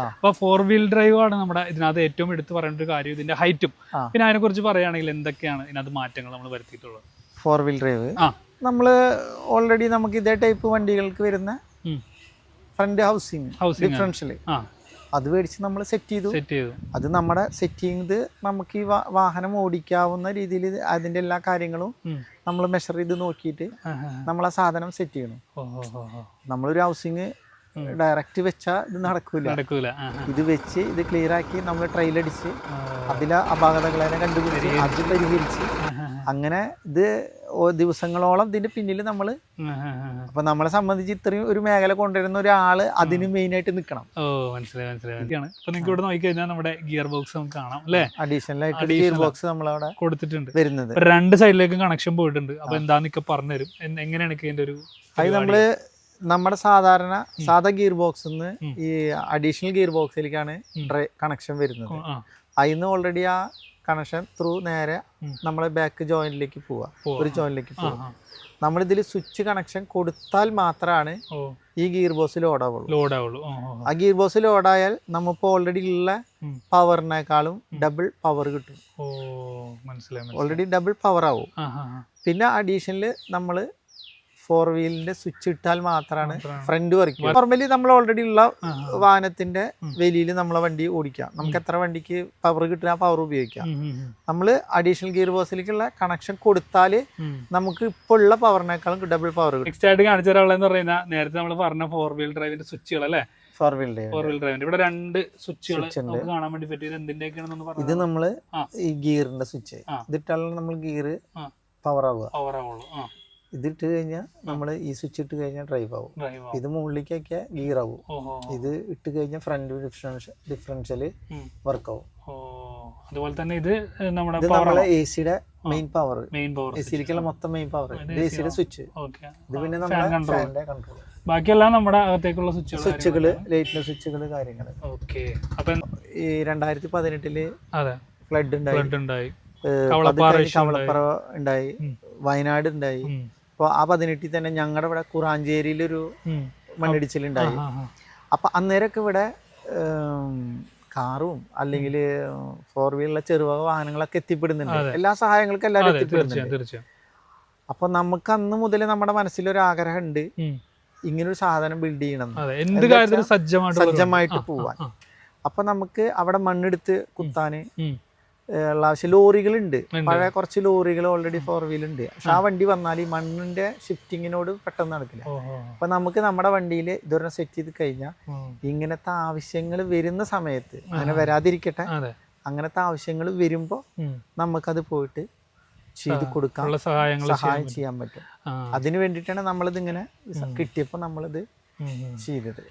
അപ്പൊ four wheel drive ആണ് നമ്മുടെ ഇതിനകത്ത് ഏറ്റവും എടുത്തു പറയേണ്ട ഒരു കാര്യം ഇതിന്റെ ഹൈറ്റും പിന്നെ അതിനെ കുറിച്ച് പറയുകയാണെങ്കിൽ എന്തൊക്കെയാണ് ഇതിനകത്ത് മാറ്റങ്ങൾ നമ്മൾ വരുത്തിയിട്ടുള്ളത്? ഫോർ വീൽ ഡ്രൈവ് നമ്മൾ ഓൾറെഡി നമുക്ക് ഇതേ ടൈപ്പ് വണ്ടികൾക്ക് വരുന്ന ഫ്രണ്ട് ഹൗസിംഗ് ഡിഫറൻഷ്യൽ അത് മേടിച്ച് നമ്മൾ സെറ്റ് ചെയ്തു. സെറ്റ് ചെയ്തു. അത് നമ്മുടെ സെറ്റ് ചെയ്ത് നമുക്ക് ഈ വാഹനം ഓടിക്കാവുന്ന രീതിയിൽ അതിന്റെ എല്ലാ കാര്യങ്ങളും നമ്മൾ മെഷർ ചെയ്ത് നോക്കിയിട്ട്. നമ്മൾ ആ സാധനം സെറ്റ് ചെയ്യണം. നമ്മളൊരു ഹൗസിങ് ഡയറക്റ്റ് വെച്ചാൽ ഇത് നടക്കൂല. നടക്കൂല. ഇത് വെച്ച് ഇത് ക്ലിയർ ആക്കി നമ്മൾ ട്രെയിൽ അടിച്ച് അതിലെ അപാകതകളെ കണ്ടുപിടിച്ച് അത് പരിഹരിച്ച് അങ്ങനെ ഇത് ദിവസങ്ങളോളം ഇതിന്റെ പിന്നിൽ നമ്മൾ. അപ്പൊ നമ്മളെ സംബന്ധിച്ച് ഇത്രയും ഒരു മേഖല കൊണ്ടുവരുന്ന ഒരാൾ അതിന് മെയിൻ ആയിട്ട് നിൽക്കണം ഓ മനസ്സിലായി മനസ്സിലായി. നിങ്ങൾക്ക് ഇവിടെ നോക്കിക്കഴിഞ്ഞാൽ നമ്മുടെ ഗിയർ ബോക്സ് നമുക്ക് കാണാം അല്ലേ? അഡീഷണൽ ആയിട്ട് ഗിയർ ബോക്സ് നമ്മളവിടെ കൊടുത്തിട്ടുണ്ട്. വരുന്നത്. രണ്ട് സൈഡിലേക്കും കണക്ഷൻ പോയിട്ടുണ്ട്. അപ്പൊ എന്താന്നൊക്കെ പറഞ്ഞുതരും. എൻ- എങ്ങനെയാണ് ഇതിന്റെ ഒരു അത് നമ്മൾ നമ്മുടെ സാധാരണ സാധാ ഗിയർ ബോക്സിൽ നിന്ന് ഈ അഡീഷണൽ ഗിയർ ബോക്സിലേക്കാണ്. കണക്ഷൻ വരുന്നത് അതിന്ന് ഓൾറെഡി ആ കണക്ഷൻ ത്രൂ നേരെ. നമ്മളെ ബാക്ക് ജോയിന്റിലേക്ക് പോവാ. ഒരു ജോയിന്റിലേക്ക് പോവാ. നമ്മളിതിൽ സ്വിച്ച് കണക്ഷൻ കൊടുത്താൽ മാത്രമാണ് ഈ ഗിയർ ബോക്സിൽ ലോഡാവുള്ളൂ ലോഡാവുള്ളൂ. ആ ഗിയർ ബോക്സിൽ ലോഡായാൽ നമുക്ക് ഓൾറെഡി ഉള്ള പവറിനേക്കാളും ഡബിൾ പവർ കിട്ടും ഓ മനസ്സിലായി മനസ്സിലായി. ഓൾറെഡി ഡബിൾ പവർ ആവും. പിന്നെ അഡീഷണൽ നമ്മൾ ഫോർ വീലിന്റെ സ്വിച്ച് ഇട്ടാൽ മാത്രമാണ്. ഫ്രണ്ട് വർക്ക് നോർമലി നമ്മൾ ഓൾറെഡി ഉള്ള. വാഹനത്തിന്റെ വെലിയിൽ നമ്മളെ വണ്ടി ഓടിക്കാം. നമുക്ക് എത്ര വണ്ടിക്ക് പവർ കിട്ടുന്ന പവർ ഉപയോഗിക്കാം. നമ്മൾ അഡീഷണൽ ഗിയർ ബോക്സിലേക്കുള്ള കണക്ഷൻ കൊടുത്താൽ നമുക്ക് ഇപ്പോൾ ഉള്ള പവറിനേക്കാളും ഡബിൾ പവർ കിട്ടും. നെക്സ്റ്റ് ആയിട്ട് കാണിച്ചു തരാനുള്ളതെന്ന് പറയുന്നത് നേരത്തെ നമ്മൾ പറഞ്ഞ ഫോർ വീൽ ഡ്രൈവിന്റെ സ്വിച്ചുകൾ അല്ലേ ഫോർ വീൽ ഡ്രൈവിന്റെ ഇവിടെ രണ്ട് സ്വിച്ചുകൾ കാണാൻ വേണ്ടി പറ്റിയത് എന്തിന്റെയൊക്കെയാണെന്ന് ഇത് നമ്മൾ നമ്മൾ ഈ ഗിയറിന്റെ സ്വിച്ച്. ഇതിട്ടാലാണ് നമ്മൾ ഗിയർ പവർ ആവുക. പവർ ആവുള്ളൂ. ഇതിട്ട് കഴിഞ്ഞാൽ നമ്മൾ ഈ സ്വിച്ച് ഇട്ട് കഴിഞ്ഞാൽ ഡ്രൈവ് ആവും. ഇത് മുകളിലേക്കൊക്കെ ഗിയർ ആവും. ഇത് ഇട്ട് കഴിഞ്ഞാൽ ഫ്രണ്ട് ഡിഫറൻഷ്യൽ ഡിഫറൻഷ്യൽ വർക്ക് ആവും. അതുപോലെ തന്നെ ഇത് നമ്മുടെ നമ്മളെ എ സിയുടെ main power main power A സിയിലേക്കുള്ള മൊത്തം മെയിൻ പവർ എ സിയുടെ സ്വിച്ച് ഇത് പിന്നെ നമ്മുടെ കൺട്രോൾ ബാക്കിയെല്ലാം നമ്മുടെ അകത്തേക്കുള്ള സ്വിച്ചുകൾ സ്വിച്ചുകൾ സ്വിച്ചുകൾ സ്വിച്ചുകൾ കാര്യങ്ങൾ ഓക്കെ. അപ്പം ഈ രണ്ടായിരത്തി പതിനെട്ടിൽ ഫ്ലഡ് ഉണ്ടായി. ഫ്ലഡ് ഉണ്ടായി. കവളപ്പാറ ഉണ്ടായി. വയനാട് ഉണ്ടായി. അപ്പോൾ ആ പതിനെട്ടിൽ തന്നെ ഞങ്ങളുടെ ഇവിടെ കുറാഞ്ചേരിയിലൊരു. മണ്ണിടിച്ചിലുണ്ടായി. അപ്പം അന്നേരമൊക്കെ ഇവിടെ കാറും അല്ലെങ്കിൽ ഫോർ വീലുള്ള ചെറുവക വാഹനങ്ങളൊക്കെ എത്തിപ്പെടുന്നുണ്ട്. എല്ലാ സഹായങ്ങൾക്കും എല്ലാവരും എത്തിപ്പെടുന്നുണ്ട്. അപ്പൊ നമുക്ക് അന്ന് മുതൽ നമ്മുടെ മനസ്സിലൊരു ആഗ്രഹം ഉണ്ട്. ഇങ്ങനൊരു സാധനം ബിൽഡ് ചെയ്യണം എന്ത് കാര്യത്തിലും സജ്ജമായിട്ട് പോവാൻ. അപ്പൊ നമുക്ക് അവിടെ മണ്ണെടുത്ത് കുത്താന് ഉള്ള ആവശ്യം. ലോറികളുണ്ട്. പഴയ കുറച്ച് ലോറികൾ ഓൾറെഡി ഫോർ വീൽ ഉണ്ട്. പക്ഷെ ആ വണ്ടി വന്നാൽ ഈ മണ്ണിന്റെ ഷിഫ്റ്റിങ്ങിനോട് പെട്ടെന്ന് നടക്കില്ല. അപ്പൊ നമുക്ക് നമ്മുടെ വണ്ടിയിൽ ഇതൊരെണ്ണം സെറ്റ് ചെയ്ത് കഴിഞ്ഞാൽ. ഇങ്ങനത്തെ ആവശ്യങ്ങൾ വരുന്ന സമയത്ത് അങ്ങനെ വരാതിരിക്കട്ടെ അങ്ങനത്തെ ആവശ്യങ്ങൾ വരുമ്പോൾ. നമുക്കത് പോയിട്ട് ചെയ്ത് കൊടുക്കാനുള്ള സഹായം ചെയ്യാൻ പറ്റും. അതിന് വേണ്ടിയിട്ടാണ് നമ്മളിത് ഇങ്ങനെ കിട്ടിയപ്പോൾ നമ്മളിത്. ചെയ്തത്.